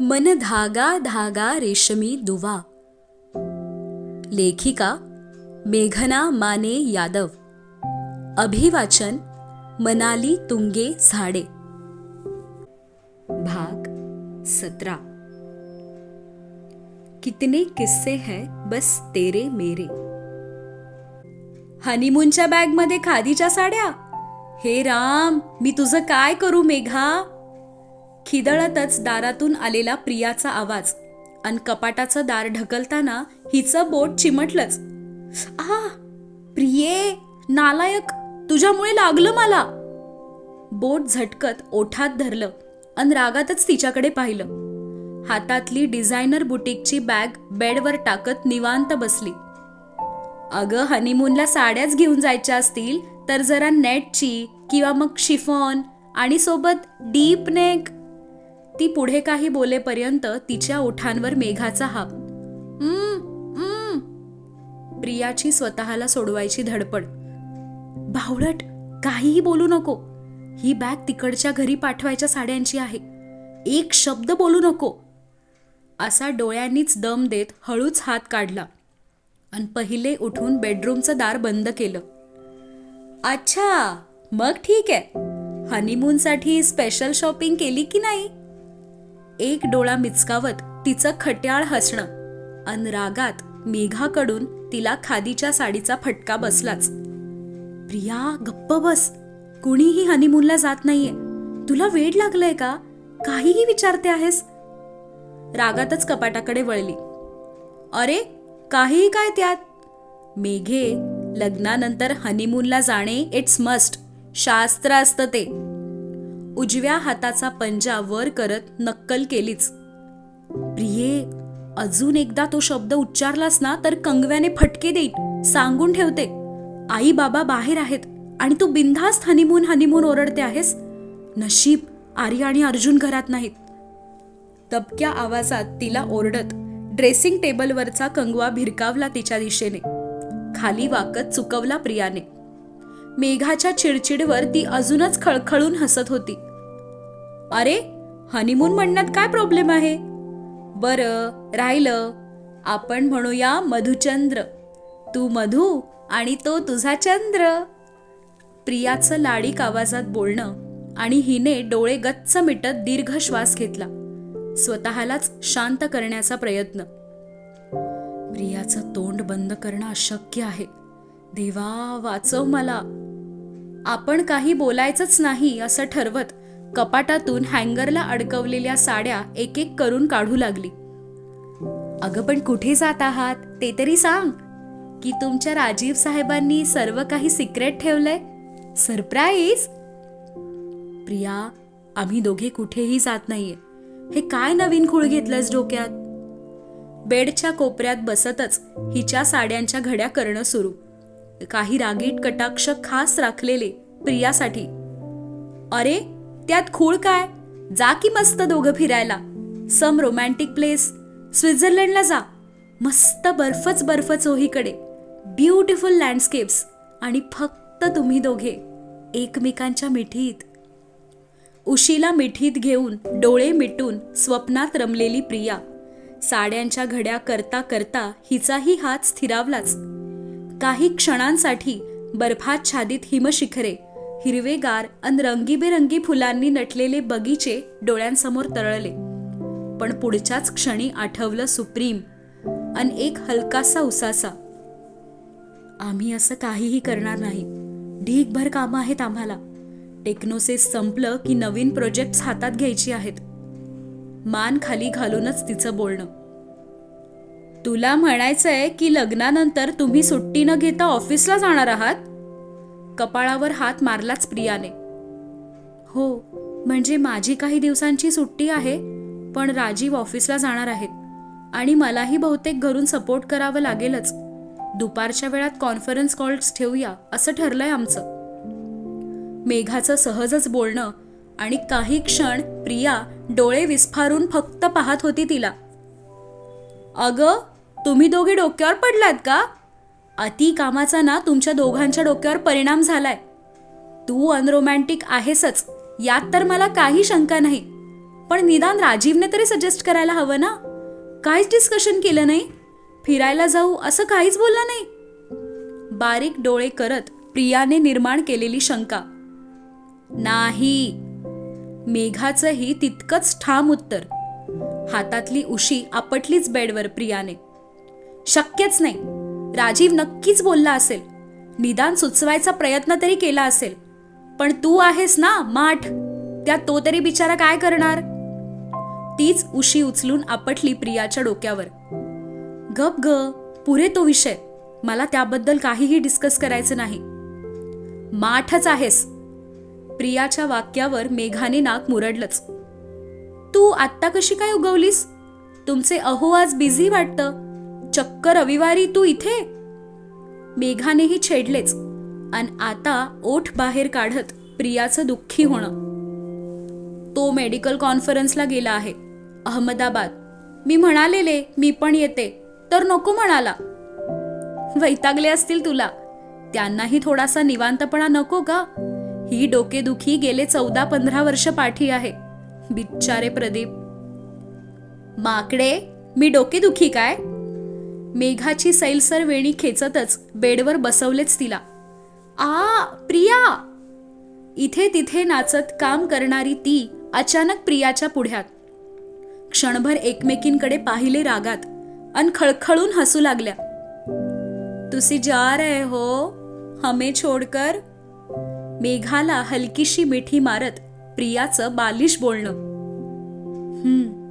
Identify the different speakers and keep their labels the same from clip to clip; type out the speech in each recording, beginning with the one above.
Speaker 1: मन धागा धागा रेशमी दुवा. लेखिका मेघना माने यादव. अभिवाचन मनाली तुंगे झाडे. भाग सतरा. कितने किस्से हैं बस तेरे मेरे. हनीमूनच्या बॅगमध्ये खादीच्या साड्या? हे राम मी तुझं काय करू मेघा? खिदळतच दारातून आलेला प्रियाचा आवाज अन कपाटाचं दार ढकलताना हिचं बोट चिमटलंच. आ प्रिये नालायक तुझ्यामुळे लागलं मला. बोट झटकत ओठात धरलं अन रागातच तिच्याकडे पाहिलं. हातातली डिझायनर बुटीकची बॅग बेडवर टाकत निवांत बसली. अगं हनीमूनला साड्याच घेऊन जायच्या असतील तर जरा नेटची किंवा मग शिफॉन आणि सोबत डीप नेक ती पुढे काही बोलेपर्यंत तिच्या ओठांवर मेघाचा हाप प्रियाची स्वतःला सोडवायची धडपड. भावळट काहीही बोलू नको. ही बॅग तिकडच्या घरी पाठवायच्या साड्यांची आहे. एक शब्द बोलू नको. असा डोळ्यांनीच दम देत हळूच हात काढला आणि पहिले उठून बेडरूमचं दार बंद केलं. अच्छा मग ठीक आहे. हनीमूनसाठी स्पेशल शॉपिंग केली की नाही? एक डोळा मिचकावत तिचं खट्याळ हसणं. अन रागात मेघाकडून तिला खादीच्या साडीचा फटका बसलाच. प्रिया गप्प बस. कुणीही हनीमूनला जात नाहीये. तुला वेड लागलंय का? काहीही विचारते आहेस. रागातच कपाटाकडे वळली. अरे काहीही काय त्यात? मेघे लग्नानंतर हनीमूनला जाणे इट्स मस्ट शास्त्र असतं ते. उजव्या हाताचा पंजा वर करत नक्कल केलीच. प्रिये अजून एकदा तो शब्द उच्चारलास ना तर कंगव्याने फटके देईन सांगून ठेवते. आई बाबा बाहेर आहेत आणि तू बिनधास्त हनीमून हनीमून ओरडते आहेस. नशीब आर्य आणि अर्जुन घरात नाहीत. तबक्या आवाजात तिला ओरडत ड्रेसिंग टेबलवरचा कंगवा भिरकावला तिच्या दिशेने. खाली वाकत चुकवला प्रियाने. मेघाच्या चिडचिडवर ती अजूनच खळखळून हसत होती. अरे हनीमून म्हणण्यात काय प्रॉब्लेम आहे? बरं राहिलं. आपण म्हणूया मधुचंद्र. तू मधू आणि तो तुझा चंद्र. प्रियाचं लाडीक आवाजात बोलणं आणि हिने डोळे गच्च मिटत दीर्घ श्वास घेतला. स्वतःलाच शांत करण्याचा प्रयत्न. प्रियाचं तोंड बंद करणं अशक्य आहे. देवा वाचव मला. आपण काही बोलायचंच नाही असं ठरवत कपाटातून हँगरला अडकवलेल्या साड्या एक एक करून काढू लागली. अगं पण कुठे जात आहात? ते तरी सांग. की तुमच्या राजीव साहेबांनी सर्व काही सिक्रेट ठेवलंय? सरप्राईज प्रिया आम्ही दोघे कुठेही जात नाहीये. हे काय नवीन खूळ घेतलंस डोक्यात? बेडच्या कोपऱ्यात बसतच हिच्या साड्यांच्या घड्या करणं सुरू. काही रागीट कटाक्ष खास राखलेले प्रियासाठी. अरे त्यात खूळ काय? जा की मस्त दोघं फिरायला. सम रोमॅन्टिक प्लेस स्वित्झर्लंडला जा. मस्त बर्फच बर्फ चोहीकडे ब्युटिफुल लँडस्केप्स आणि फक्त तुम्ही दोघे. एकमेकांच्या मिठीत. उशीला मिठीत घेऊन डोळे मिटून स्वप्नात रमलेली प्रिया. साड्यांच्या घड्या करता करता हिचाही हात स्थिरावलाच. काही क्षणांसाठी बर्फाच्छादित हिमशिखरे हिरवेगार अन रंगीबेरंगी फुलांनी नटलेले बगीचे डोळ्यांसमोर तळले पण पुढच्याच क्षणी आठवलं सुप्रीम अन एक हलकासा उसासा. आम्ही असं काहीही करणार नाही. ढीकभर कामं आहेत आम्हाला. टेक्नोसेस संपलं की नवीन प्रोजेक्ट्स हातात घ्यायची आहेत. मान खाली घालूनच तिचं बोलणं. तुला म्हणायचंय की लग्नानंतर तुम्ही सुट्टी न घेता ऑफिसला जाणार आहात? कपाळावर हात मारलाच प्रियाने. हो म्हणजे माझी काही दिवसांची सुट्टी आहे पण राजीव ऑफिसला जाणार आहेत आणि मलाही बहुतेक घरून सपोर्ट करावं लागेलच. दुपारच्या वेळात कॉन्फरन्स कॉल्स ठेवूया असं ठरलंय आमचं. मेघाचं सहजच बोलणं आणि काही क्षण प्रिया डोळे विस्फारून फक्त पाहत होती तिला. अगं तुम्ही दोघे डोक्यावर पडलात का? अति कामाचा ना तुमच्या दोघांच्या डोक्यावर परिणाम झालाय. तू अनरोमॅन्टिक आहेसच यात तर मला काही शंका नाही. पण निदान राजीवने तरी सजेस्ट करायला हवं ना? काहीच डिस्कशन केलं नाही? फिरायला जाऊ असं काहीच बोललं नाही? बारीक डोळे करत प्रियाने निर्माण केलेली शंका. नाही. मेघाचंही तितकंच ठाम उत्तर. हातातली उशी आपटलीच बेडवर प्रियाने. शक्यच नाही. राजीव नक्कीच बोलला असेल. निदान सुचवायचा प्रयत्न तरी केला असेल. पण तू आहेस ना माठ. त्या तो तरी बिचारा काय करणार? तीच उशी उचलून आपटली प्रियाच्या डोक्यावर. गप ग पुरे तो विषय. मला त्याबद्दल काहीही डिस्कस करायचं नाही. माठच आहेस. प्रियाच्या वाक्यावर मेघाने नाक मुरडलंच. तू आत्ता कशी काय उगवलीस? तुमचे अहो आज बिझी वाटतं. चक्क रविवारी तू इथे? मेघानेही छेडलेच. आणि आता ओठ बाहेर काढत प्रियाचं दुःखी होणं. तो मेडिकल कॉन्फरन्सला गेला आहे. अहमदाबाद. मी म्हणालेले मी पण येते. तर नको म्हणाला. वैतागले असतील तुला. त्यांनाही थोडासा निवांतपणा नको का? ही डोकेदुखी गेले चौदा पंधरा वर्ष पाठी आहे. बिच्चारे प्रदीप. माकडे मी डोकेदुखी काय? मेघाची सैलसर वेणी खेचतच बेडवर बसवलेच तिला. आ प्रिया! इथे तिथे नाचत काम करणारी ती अचानक प्रियाच्या पुढ्यात. क्षणभर एकमेकींकडे पाहिले रागात अन खळखळून हसू लागल्या. तुसी जा रहे हो हमे छोडकर. मेघाला हलकीशी मिठी मारत प्रियाचं बालिश बोलणं. हम्म.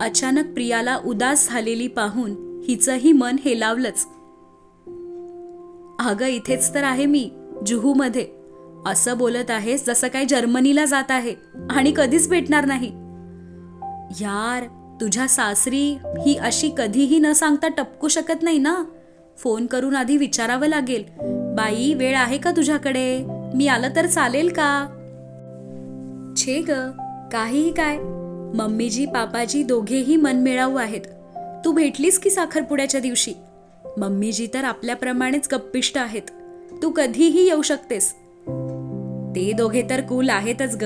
Speaker 1: अचानक प्रियाला उदास झालेली पाहून हिचंही मन हेलावलंच. अगं इथेच तर आहे मी जुहूमध्ये. असं बोलत आहेस जसं काय जर्मनीला जात आहे आणि कधीच भेटणार नाही. यार तुझ्या सासरी ही अशी कधीही न सांगता टपकू शकत नाही ना? फोन करून आधी विचारावं लागेल. बाई वेळ आहे का तुझ्याकडे? मी आलं तर चालेल का? छे ग काहीही काय. मम्मीजी पापाजी दोघेही मनमिळाऊ आहेत. तू भेटलीस की साखरपुड्याच्या दिवशी? मम्मीजी तर आपल्याप्रमाणेच गप्पिष्ट आहेत. तू कधीही येऊ शकतेस. ते दोघे तर कूल आहेतच ग.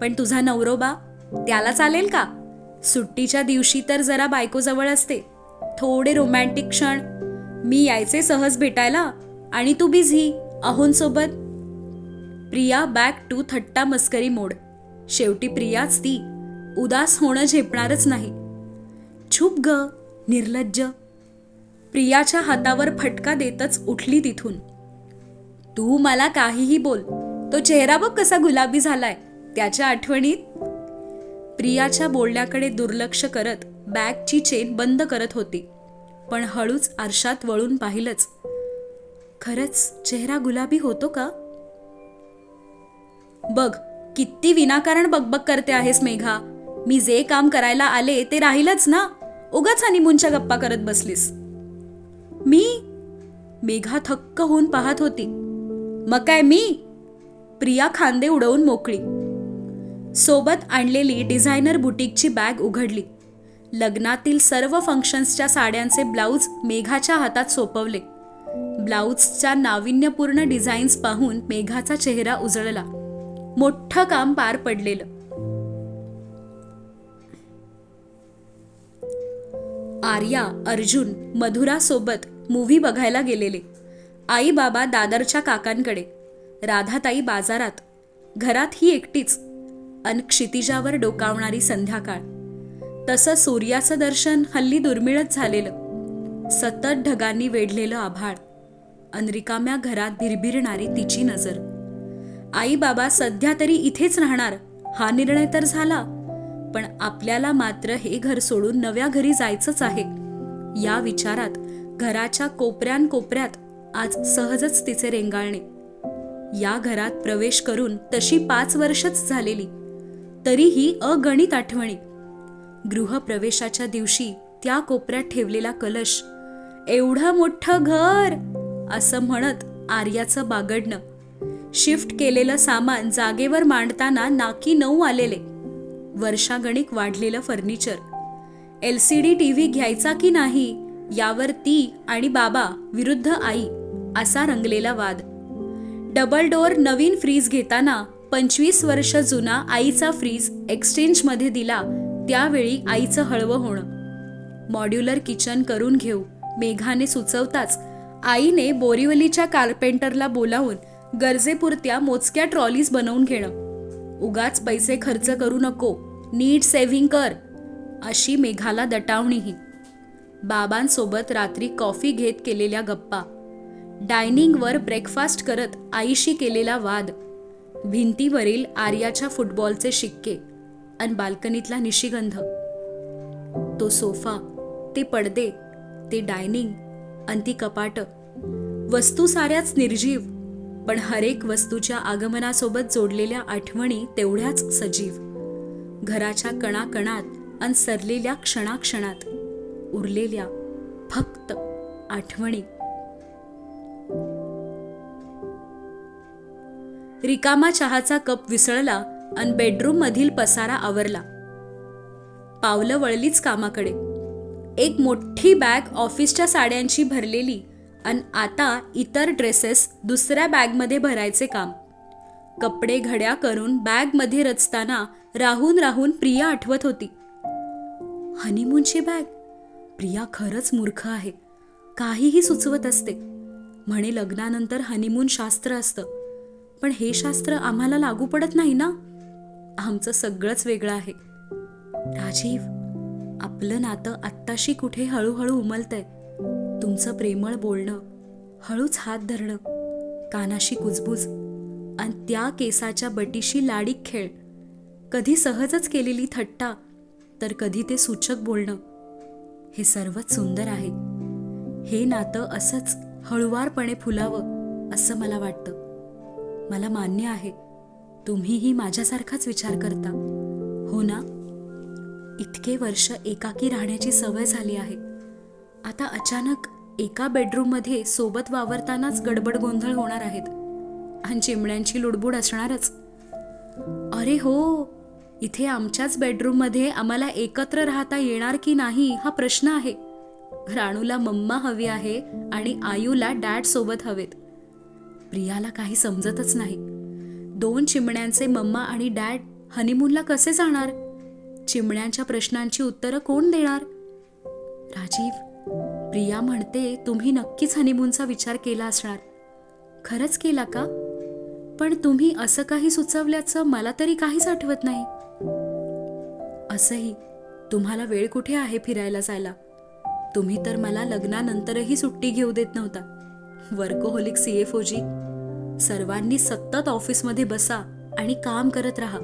Speaker 1: पण तुझा नवरोबा त्याला चालेल का? सुट्टीच्या दिवशी तर जरा बायकोजवळ असते. थोडे रोमॅन्टिक क्षण. मी यायचे सहज भेटायला आणि तू बिझी अहोंसोबत प्रिया बॅक टू थट्टा मस्करी मोड शेवटी प्रियाच ती. उदास होणं झेपणारच नाही. छुप ग. निर्लज्ज. प्रियाच्या हातावर फटका देतच उठली तिथून. तू मला काहीही बोल. तो चेहरा बघ कसा गुलाबी झालाय. त्याच्या आठवणीत? प्रियाच्या बोलण्याकडे दुर्लक्ष करत बॅगची चेन बंद करत होती पण हळूच आरशात वळून पाहिलंच. खरंच चेहरा गुलाबी होतो का? बघ किती विनाकारण बकबक करते आहेस मेघा. मी जे काम करायला आले ते राहीलच ना. उगाच हनीमूनच्या गप्पा करत बसलीस. मी मेघा थक्क होऊन पाहत होती. मग काय मी? प्रिया खांदे उडवून मोकळी. सोबत आणलेली डिझायनर बुटीकची बॅग उघडली. लग्नातील सर्व फंक्शन्सच्या साड्यांचे ब्लाऊज मेघाच्या हातात सोपवले. ब्लाऊजच्या नाविन्यपूर्ण डिझाईन्स पाहून मेघाचा चेहरा उजळला. मोठं काम पार पडलेलं. आर्या अर्जुन मधुरासोबत मूव्ही बघायला गेलेले. आई बाबा दादरच्या काकांकडे. राधाताई बाजारात. घरात ही एकटीच. अन क्षितिजावर डोकावणारी संध्याकाळ. तसं सूर्याचं दर्शन हल्ली दुर्मिळच झालेलं. सतत ढगांनी वेढलेलं आभाळ. अनरिकाम्या घरात भिरभिरणारी तिची नजर. आई बाबा सध्या तरी इथेच राहणार. हा निर्णय तर झाला. पण आपल्याला मात्र हे घर सोडून नव्या घरी जायचंच आहे. या विचारात घराच्या कोपऱ्यान कोपऱ्यात आज सहजच तिचे रेंगाळणे. या घरात प्रवेश करून तशी पाच वर्षच झालेली. तरीही अगणित आठवणी. गृहप्रवेशाच्या दिवशी त्या कोपऱ्यात ठेवलेला कलश एवढं मोठं घर! असं म्हणत आर्याचं बागडणं. शिफ्ट केलेलं सामान जागेवर मांडताना नाकी नऊ आलेले. वर्षागणिक वाढलेलं furniture. L C D T V घ्यायचा की नाही यावर ती आणि बाबा विरुद्ध आई असा रंगलेला वाद. डबल डोअर नवीन फ्रीज घेताना पंचवीस वर्ष जुना आईचा फ्रीज एक्सचेंजमध्ये दिला त्यावेळी आईचं हळवं होणं. मॉड्युलर किचन करून घेऊ मेघाने सुचवताच आईने बोरिवलीच्या कार्पेंटरला बोलावून गरजेपुरत्या मोजक्या ट्रॉलीज बनवून घेणं. उगाच पैसे खर्च करू नको. नीट सेव्हिंग कर. अशी मेघाला दटावणीही. बाबांसोबत रात्री कॉफी घेत केलेल्या गप्पा. डायनिंगवर ब्रेकफास्ट करत आईशी केलेला वाद. भिंतीवरील आर्याच्या फुटबॉलचे शिक्के आणि बाल्कनीतला निशिगंध. तो सोफा ते पडदे ते डायनिंग आणि ती कपाट. वस्तू साऱ्याच निर्जीव. पण हरेक वस्तूच्या आगमनासोबत जोडलेल्या आठवणी तेवढ्याच सजीव. घराच्या कणाकणात अन सरलेल्या क्षणाक्षणात उरलेल्या फक्त आठवणी. रिकामा चहाचा कप विसळला अन बेडरूम मधील पसारा आवरला. पावलं वळलीच कामाकडे. एक मोठी बॅग ऑफिसच्या साड्यांची भरलेली आणि आता इतर ड्रेसेस दुसऱ्या बॅगमध्ये भरायचे काम. कपडे घड्या करून बॅगमध्ये रचताना राहून राहून प्रिया आठवत होती. हनीमूनची बॅग? प्रिया खरंच मूर्ख आहे. काहीही सुचवत असते. म्हणे लग्नानंतर हनीमून शास्त्र असतं. पण हे शास्त्र आम्हाला लागू पडत नाही ना? आमचं सगळंच वेगळं आहे. राजीव आपलं नातं आत्ताशी कुठे हळूहळू उमलतंय. तुमचं प्रेमळ बोलणं हळूच हात धरणं कानाशी कुजबूज आणि त्या केसाच्या बटीशी लाडीक खेळ. कधी सहजच केलेली थट्टा तर कधी ते सूचक बोलणं. हे सर्वच सुंदर आहे. हे नातं असंच हळुवारपणे फुलावं असं मला वाटतं. मला मान्य आहे. तुम्हीही माझ्यासारखाच विचार करता. हो ना? इतके वर्ष एकाकी राहण्याची सवय झाली आहे. आता अचानक एका बेडरूममध्ये सोबत वावरतानाच गडबड गोंधळ होणार आहेत. आणि चिमण्यांची लुडबुड असणारच. अरे हो इथे आमच्याच बेडरूममध्ये आम्हाला एकत्र राहता येणार की नाही हा प्रश्न आहे. राणूला मम्मा हवी आहे आणि आयूला डॅड सोबत हवेत. प्रियाला काही समजतच नाही. दोन चिमण्यांचे मम्मा आणि डॅड हनीमूनला कसे जाणार? चिमण्यांच्या प्रश्नांची उत्तरं कोण देणार? राजीव प्रिया म्हणते तुम्ही नक्कीच हनीमूनचा विचार केला असणार. खरंच केला का? पण तुम्ही असं काही सुचवल्याचं मला तरी काहीच आठवत नाही. असंही? तुम्हाला वेळ कुठे आहे फिरायला जायला? तुम्ही तर मला लग्नानंतरही सुट्टी घेऊ देत नव्हता. वर्कोहोलिक सीएफओजी सर्वांनी सतत ऑफिसमध्ये बसा आणि काम करत राहा.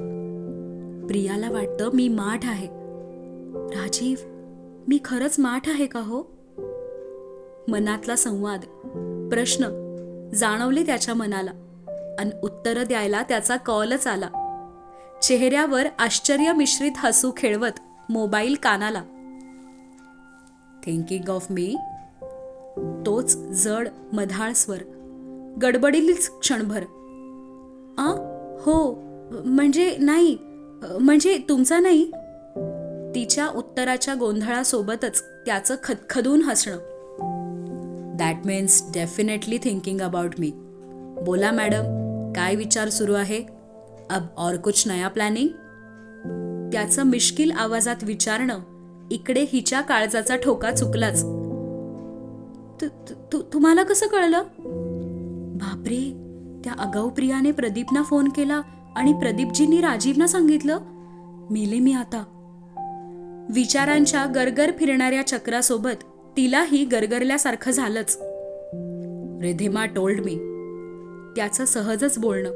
Speaker 1: प्रियाला वाटतं मी माठ आहे. राजीव मी खरंच माठ आहे का हो? मनातला संवाद प्रश्न जाणवले त्याच्या मनाला आणि उत्तरं द्यायला त्याचा कॉलच आला. चेहऱ्यावर आश्चर्य मिश्रित हसू खेळवत मोबाईल कानाला. थिंकिंग ऑफ मी तोच जड मधाळ स्वर. गडबडीलीच क्षणभर. आ? हो. म्हणजे नाही. म्हणजे तुमचा नाही? तिच्या उत्तराच्या गोंधळासोबतच त्याचं खदखदून हसणं. That means definitely thinking about me बोला मॅडम काय विचार सुरू आहे? अब और कुछ नया प्लॅनिंग त्याचं मिश्किल आवाजात विचारणं इकडे हिच्या काळजाचा ठोका चुकलाच. तु- तु- तु- तुम्हाला कसं कळलं? बापरे त्या अगाऊ प्रियाने प्रदीपना फोन केला आणि प्रदीपजींनी राजीवना सांगितलं? मेले मी आता. विचारांच्या गरगर फिरणाऱ्या चक्रासोबत तिलाही गरगरल्यासारखं झालंच. Ridhima told me. त्याचं सहजच बोलणं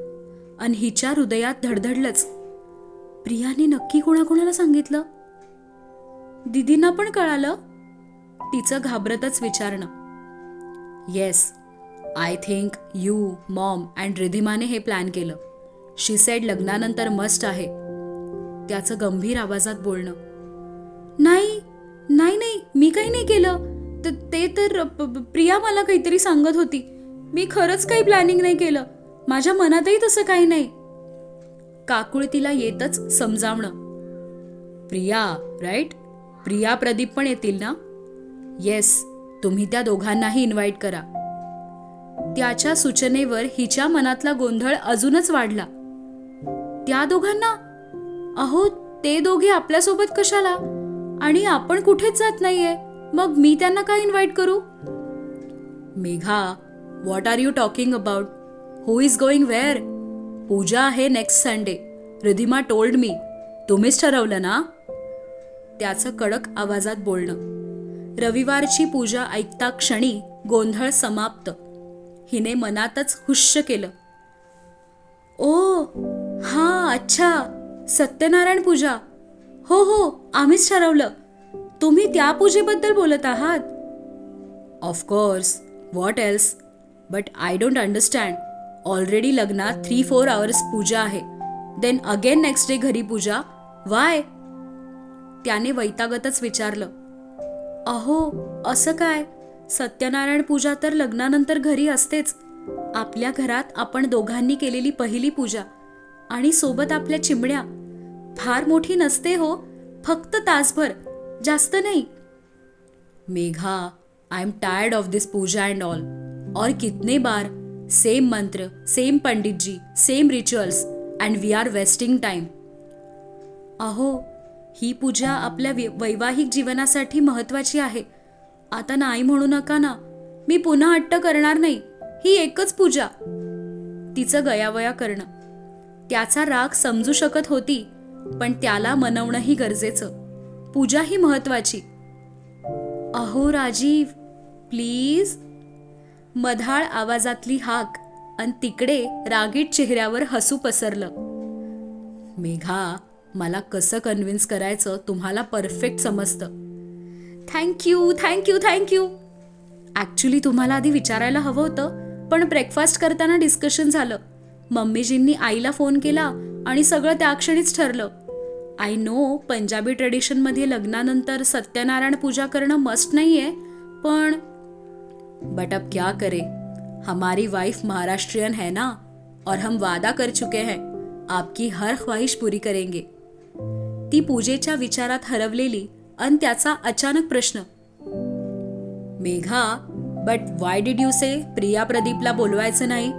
Speaker 1: आणि हिच्या हृदयात धडधडलंच. प्रियाने नक्की कोणाकोणाला सांगितलं? दिदींना पण कळालं? तिचं घाबरतच विचारणं. Yes I think you mom and रिधिमाने हे प्लॅन केलं. शी सेड लग्नानंतर मस्ट आहे. त्याचं गंभीर आवाजात बोलणं. नाही नाही नाही मी काही नाही केलं. ते तर प्रिया मला काहीतरी सांगत होती. मी खरंच काही प्लॅनिंग नाही केलं. माझ्या मनातही तसं काही नाही. काकुळतीला येतच समजावणं. प्रिया राईट प्रिया प्रदीप पण येतील ना? येस तुम्ही त्या दोघांनाही इन्व्हाइट करा. त्याच्या सूचनेवर हिच्या मनातला गोंधळ अजूनच वाढला. त्या दोघांना? अहो ते दोघे आपल्यासोबत कशाला? आणि आपण कुठेच जात नाहीये. मग मी त्यांना काय इन्व्हाइट करू? Megha what are you talking about who is going where puja आहे next Sunday Ridhima told me तुम्हीच ठरवलं ना? त्याचं कडक आवाजात बोलणं. रविवारची पूजा ऐकता क्षणी गोंधळ समाप्त. हिने मनातच हुश्य केलं. ओ हा अच्छा. सत्यनारायण पूजा. हो हो आम्हीच ठरवलं. तुम्ही त्या पूजेबद्दल बोलत आहात? Of course what else but I don't understand already लग्नात थ्री फोर आवर्स पूजा आहे. देन अगेन नेक्स्ट डे घरी पूजा. वाय त्याने वैतागतच विचारलं. अहो असं काय? सत्यनारायण पूजा तर लग्नानंतर घरी असतेच. आपल्या घरात आपण दोघांनी केलेली पहिली पूजा. आणि सोबत आपल्या चिमण्या. फार मोठी नसते हो. फक्त तासभर. जास्त नाही. Megha I am tired of this puja and all और कितने बार? Same mantra same pandit ji same rituals and we are wasting time अहो ही पूजा आपल्या वै- वैवाहिक जीवनासाठी महत्वाची आहे. आता नाही म्हणू नका ना. मी पुन्हा हट्ट करणार नाही. ही एकच पूजा. तिचं गयावया करणं. त्याचा राग समजू शकत होती पण त्याला मनवणंही गरजेचं. पूजा ही महत्वाची. अहो राजीव प्लीज. मधाळ आवाजातली हाक आणि तिकडे रागीट चेहऱ्यावर हसू पसरलं. मेघा मला कसं कन्व्हिन्स करायचं तुम्हाला परफेक्ट समजतं. थँक्यू थँक्यू थँक्यू ॲक्च्युली तुम्हाला आधी विचारायला हवं होतं पण ब्रेकफास्ट करताना डिस्कशन झालं. मम्मीजींनी आईला फोन केला आणि सगळं त्या क्षणीच ठरलं. आय नो पंजाबी ट्रेडिशनमध्ये लग्नानंतर सत्यनारायण पूजा करणं मस्ट नाही आहे पण बट अब क्या करे? हमारी वाइफ महाराष्ट्रीयन है ना? और हम वादा कर चुके हैं आपकी हर ख्वाहिश पूरी करेंगे। ती पूजेच्या विचारात हरवलेली अन त्याचा अचानक प्रश्न Megha but why did you say Priya प्रदीपला बोलवायचं नाही?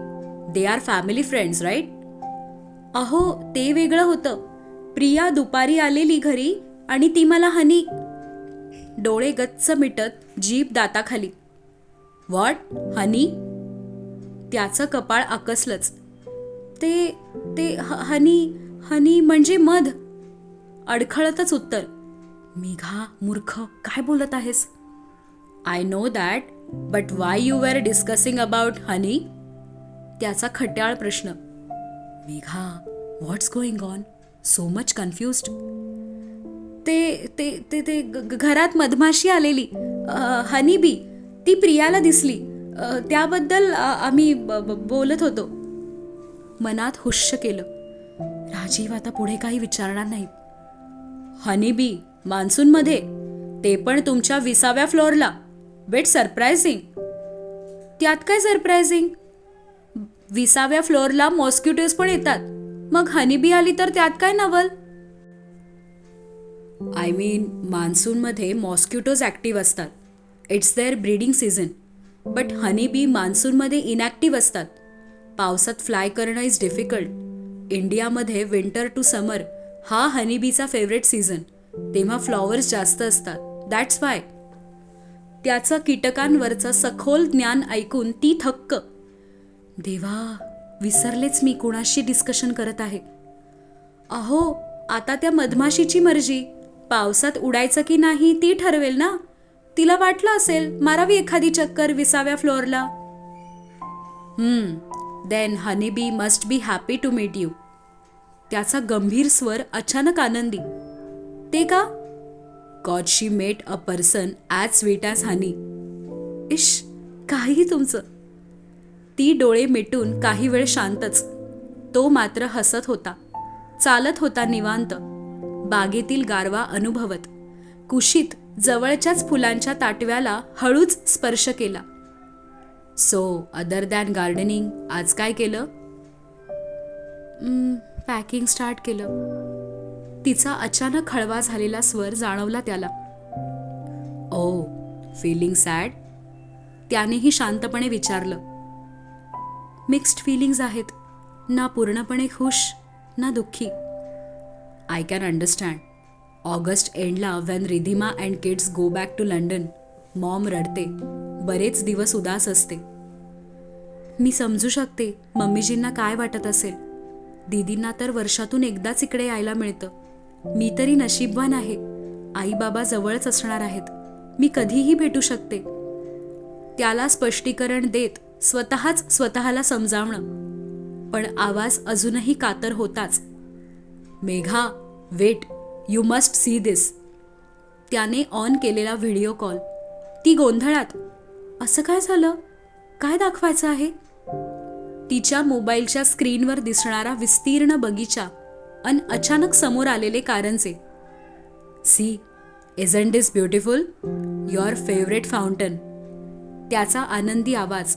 Speaker 1: They are family friends right अहो ते वेगळं होतं. प्रिया दुपारी आलेली घरी आणि ती मला हनी. डोळे गच्च मिटत जीभ दाताखाली. व्हॉट हनी? त्याचं कपाळ आकसलंच. ते ते ह- हनी हनी म्हणजे मध. अडखळतच उत्तर. मेघा मूर्ख काय बोलत आहेस? I know that but why you were discussing about honey त्याचा खट्याळ प्रश्न. Megha what's going on so much confused ते ते ते ते ग- घरात मधमाशी आलेली. हनी बी ती प्रियाला दिसली. त्याबद्दल आम्ही ब- ब- बोलत होतो. मनात हुश्य केलं. राजीव आता पुढे काही विचारणार नाही. हनी बी मान्सूनमध्ये. ते पण तुमच्या विसाव्या फ्लोअरला. बेट सरप्रायझिंग त्यात काय सरप्रायझिंग विसाव्या फ्लोअरला मॉस्किटोज पण येतात. मग हनीबी आली तर त्यात काय नवल? आय मीन मान्सूनमध्ये मॉस्क्युटोज ॲक्टिव्ह असतात. It's there breeding season but honeybee मान्सूनमध्ये inactive असतात. पावसात फ्लाय करणं इज डिफिकल्ट इंडियामध्ये विंटर टू समर हा हनीबीचा फेवरेट सीझन तेव्हा फ्लॉवर्स जास्त असतात. दॅट्स वाय त्याचं कीटकांवरचं सखोल ज्ञान ऐकून ती थक्क. देवा विसरलेच मी कुणाशी डिस्कशन करत आहे. अहो आता त्या मधमाशीची मर्जी. पावसात उडायचं की नाही ती ठरवेल ना? तिला वाटलं असेल मारावी एखादी चक्कर विसाव्या फ्लोअरला हम्म then honey bee must be happy to meet you त्याचा गंभीर स्वर अचानक आनंदी. ते का? God she met a person as sweet as honey इश काही तुमचं. ती डोळे मिटून काही वेळ शांतच. तो मात्र हसत होता. चालत होता निवांत. बागेतील गारवा अनुभवत. कुशीत जवळच्याच फुलांच्या ताटव्याला हळूच स्पर्श केला. सो अदर दॅन गार्डनिंग आज काय केलं? पॅकिंग स्टार्ट केलं. तिचा अचानक हळवा झालेला स्वर जाणवला त्याला. ओ फिलिंग सॅड त्यानेही शांतपणे विचारलं. मिक्स्ड फिलिंग्ज आहेत. ना पूर्णपणे खुश ना दुःखी. आय कॅन अंडरस्टँड ऑगस्ट एंडला when Ridhima and kids go back to London mom रडते. बरेच दिवस उदास असते. मी समजू शकते मम्मीजींना काय वाटत असेल. दीदींना तर वर्षातून एकदाच इकडे यायला मिळतं. मी तरी नशीबवान आहे. आई बाबा जवळच असणार आहेत. मी कधीही भेटू शकते. त्याला स्पष्टीकरण देत स्वतःच स्वतःला समजावणं. पण आवाज अजूनही कातर होताच. Megha wait you must see this त्याने ऑन केलेला व्हिडिओ कॉल ती गोंधळात असं काय झालं? काय दाखवायचं आहे? तिच्या मोबाईलच्या स्क्रीनवर दिसणारा विस्तीर्ण बगीचा अन अचानक समोर आलेले कारंजे. See isn't is beautiful your favourite fountain त्याचा आनंदी आवाज.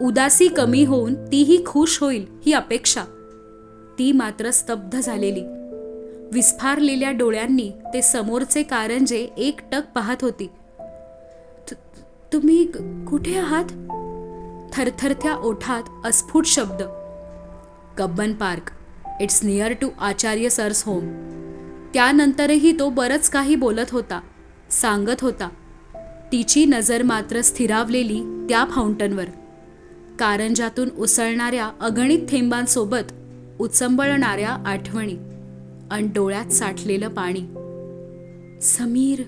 Speaker 1: उदासी कमी होऊन तीही खुश होईल ही अपेक्षा. ती मात्र स्तब्ध झालेली. विस्फारलेल्या डोळ्यांनी ते समोरचे कारंजे एक टक पाहत होती. "तु- तुम्ही कुठे आहात? थरथरत्या ओठात अस्फुट शब्द. Cubbon park. It's near to Acharya sir's home. त्यानंतरही तो बरंच काही बोलत होता सांगत होता. तिची नजर मात्र स्थिरावलेली त्या फाउंटनवर. कारंजातून उसळणाऱ्या अगणित थेंबांसोबत उचंबळणाऱ्या आठवणी अन डोळ्यात साठलेलं पाणी. समीर